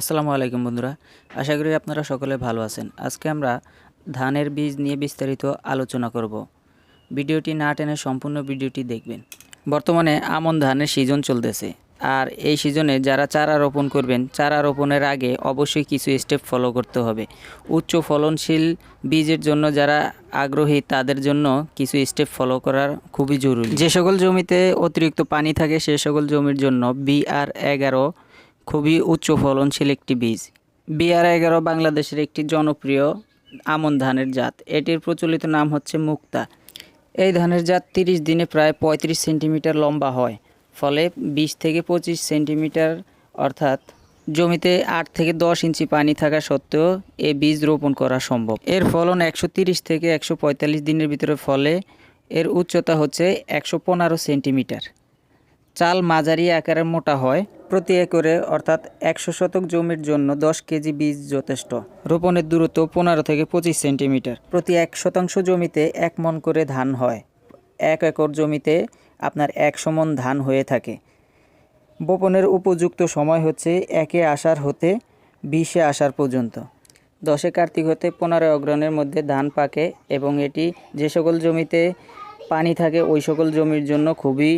আসসালামু আলাইকুম বন্ধুরা। আশা করি আপনারা সকলে ভালো আছেন। আজকে আমরা ধানের বীজ নিয়ে বিস্তারিত আলোচনা করব। ভিডিওটি না টেনে সম্পূর্ণ ভিডিওটি দেখবেন। বর্তমানে আমন ধানের সিজন চলতেছে। আর এই সিজনে যারা চারা রোপণ করবেন, চারা রোপণের আগে অবশ্যই কিছু স্টেপ ফলো করতে হবে। উচ্চ ফলনশীল বীজের জন্য যারা আগ্রহী, তাদের জন্য কিছু স্টেপ ফলো করার খুবই জরুরি। যে সকল জমিতে অতিরিক্ত পানি থাকে, সে সকল জমির জন্য বিআর এগারো খুবই উচ্চ ফলনশীল একটি বীজ। বিআর এগারো বাংলাদেশের একটি জনপ্রিয় আমন ধানের জাত। এটির প্রচলিত নাম হচ্ছে মুক্তা। এই ধানের জাত তিরিশ দিনে প্রায় পঁয়ত্রিশ সেন্টিমিটার লম্বা হয়। ফলে বিশ থেকে পঁচিশ সেন্টিমিটার, অর্থাৎ জমিতে আট থেকে দশ ইঞ্চি পানি থাকা সত্ত্বেও এ বীজ রোপণ করা সম্ভব। এর ফলন একশো থেকে একশো পঁয়তাল্লিশ দিনের ভিতরে ফলে এর উচ্চতা হচ্ছে একশো পনেরো সেন্টিমিটার। চাল মাঝারি আকারের মোটা হয়। প্রতি একরে, অর্থাৎ একশো শতক জমির জন্য দশ কেজি বীজ যথেষ্ট। রোপণের দূরত্ব পনেরো থেকে পঁচিশ সেন্টিমিটার। প্রতি এক শতাংশ জমিতে এক মন করে ধান হয়। এক একর জমিতে আপনার একশো মন ধান হয়ে থাকে। বপনের উপযুক্ত সময় হচ্ছে একে আষাঢ় হতে বিশে আষাঢ় পর্যন্ত। দশে কার্তিক হতে পনেরো অগ্রণের মধ্যে ধান পাকে এবং এটি যে সকল জমিতে পানি থাকে, ওই সকল জমির জন্য খুবই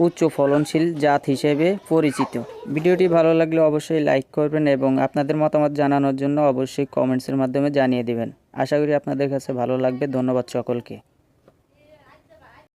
উচ্চ ফলনশীল জাত হিসেবে পরিচিত। ভিডিওটি ভালো লাগলে অবশ্যই লাইক করবেন এবং আপনাদের মতামত জানানোর জন্য অবশ্যই কমেন্টসের মাধ্যমে জানিয়ে দেবেন। আশা করি আপনাদের কাছে ভালো লাগবে। ধন্যবাদ সকলকে।